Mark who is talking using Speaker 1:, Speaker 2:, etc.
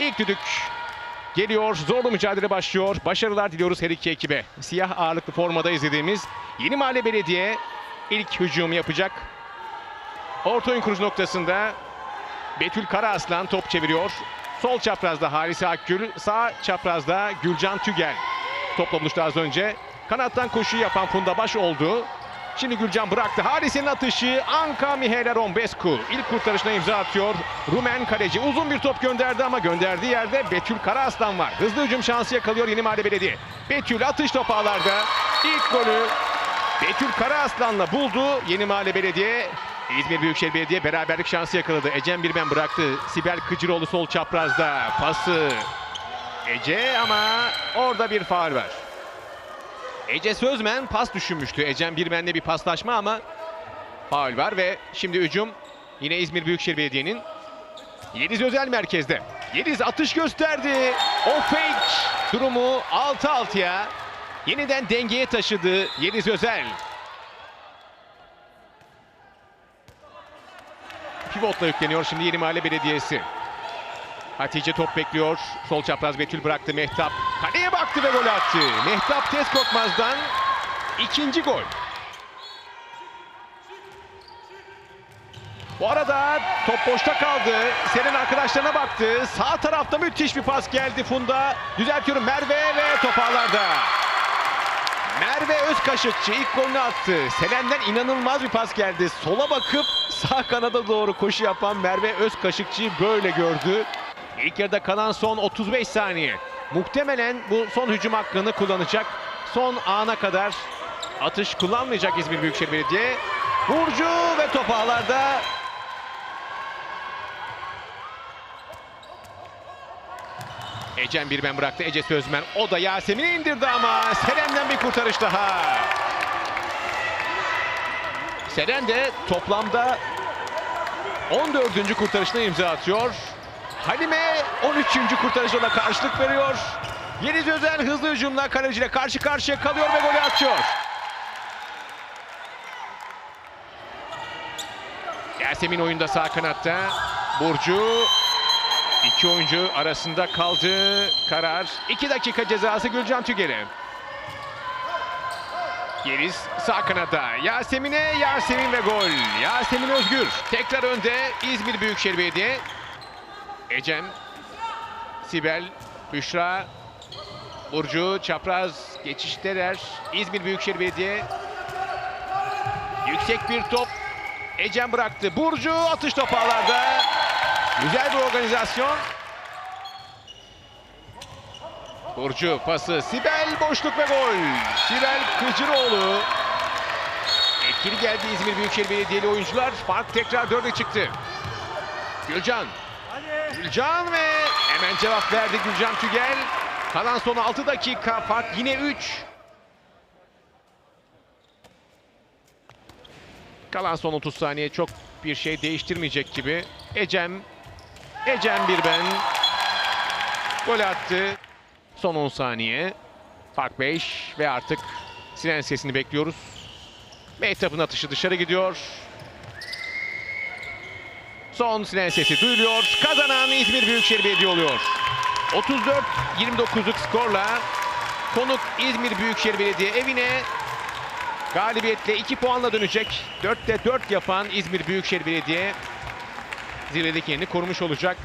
Speaker 1: İlk düdük geliyor. Zorlu mücadele başlıyor. Başarılar diliyoruz her iki ekibe. Siyah ağırlıklı formada izlediğimiz Yeni Mahalle Belediye ilk hücum yapacak. Orta oyun kurucu noktasında Betül Karaaslan top çeviriyor. Sol çaprazda Halis Akgül, sağ çaprazda Gülcan Tügel. Topla buluştu az önce. Kanattan koşu yapan Funda Baş oldu. Şimdi Gülcan bıraktı. Halis'in atışı Anka Mihaela Rombescu. İlk kurtarışına imza atıyor. Rumen kaleci uzun bir top gönderdi ama gönderdiği yerde Betül Karaaslan var. Hızlı hücum şansı yakalıyor Yeni Mahalle Belediye. Betül atış topu ağlarda. İlk golü Betül Karaaslan'la buldu Yeni Mahalle Belediye. İzmir Büyükşehir Belediye beraberlik şansı yakaladı. Ecem Birmen bıraktı. Sibel Kıcıroğlu sol çaprazda. Pası Ece ama orada bir faul var. Ece Sözmen pas düşünmüştü. Ecem Birmen'le bir paslaşma ama faul var ve şimdi hücum yine İzmir Büyükşehir Belediye'nin Yeliz Özel merkezde. Yeliz atış gösterdi. O fake durumu 6-6'ya yeniden dengeye taşıdı Yeliz Özel. Pivotla yükleniyor şimdi Yeni Mahalle Belediyesi. Hatice top bekliyor. Sol çapraz Betül bıraktı Mehtap. Kaleye baktı ve gol attı. Mehtap tez korkmazdan ikinci gol. Bu arada top boşta kaldı. Seren arkadaşlarına baktı. Sağ tarafta müthiş bir pas geldi Funda. Düzeltiyorum Merve ve top ağlarda. Merve Özkaşıkçı ilk golünü attı. Selen'den inanılmaz bir pas geldi. Sola bakıp sağ kanada doğru koşu yapan Merve Özkaşıkçı'yı böyle gördü. İlk yarıda kalan son 35 saniye. Muhtemelen bu son hücum hakkını kullanacak. Son ana kadar atış kullanmayacak İzmir Büyükşehir Belediye. Burcu ve top ağlarda. Ecem Birmen bıraktı. Ece Sözmen. O da Yasemin'i indirdi ama Seren'den bir kurtarış daha. Seren de toplamda 14. kurtarışına imza atıyor. Halime 13. kurtarışına karşılık veriyor. Yeliz Özel hızlı hücumla kaleciyle karşı karşıya kalıyor ve golü atıyor. Yasemin oyunda sağ kanatta. Burcu iki oyuncu arasında kaldı karar. 2 dakika cezası Gülcan Tüger'e. Yeliz sağ kanada. Yasemin'e Yasemin ve gol. Yasemin Özgür tekrar önde İzmir Büyükşehir Belediye. Ecem, Sibel, Büşra, Burcu, Çapraz geçişteler. İzmir Büyükşehir Belediye. Yüksek bir top. Ecem bıraktı. Burcu atış topu ağlarda. Güzel bir organizasyon. Burcu pası. Sibel boşluk ve gol. Sibel Kıcıroğlu. Etkili geldi İzmir Büyükşehir Belediyeli oyuncular. Fark tekrar 4'e çıktı. Gülcan. Gülcan ve hemen cevap verdi Gülcan Tügel. Kalan son 6 dakika fark yine 3. Kalan son 30 saniye çok bir şey değiştirmeyecek gibi. Ecem, Ecem bir ben. Gol attı. Son 10 saniye. Fark 5 ve artık siren sesini bekliyoruz. Mehtap'ın atışı dışarı gidiyor. Son siren sesi duyuluyor. Kazanan İzmir Büyükşehir Belediye oluyor. 34-29'luk skorla konuk İzmir Büyükşehir Belediye evine galibiyetle 2 puanla dönecek. 4'te 4 yapan İzmir Büyükşehir Belediye zirvedeki yerini korumuş olacak.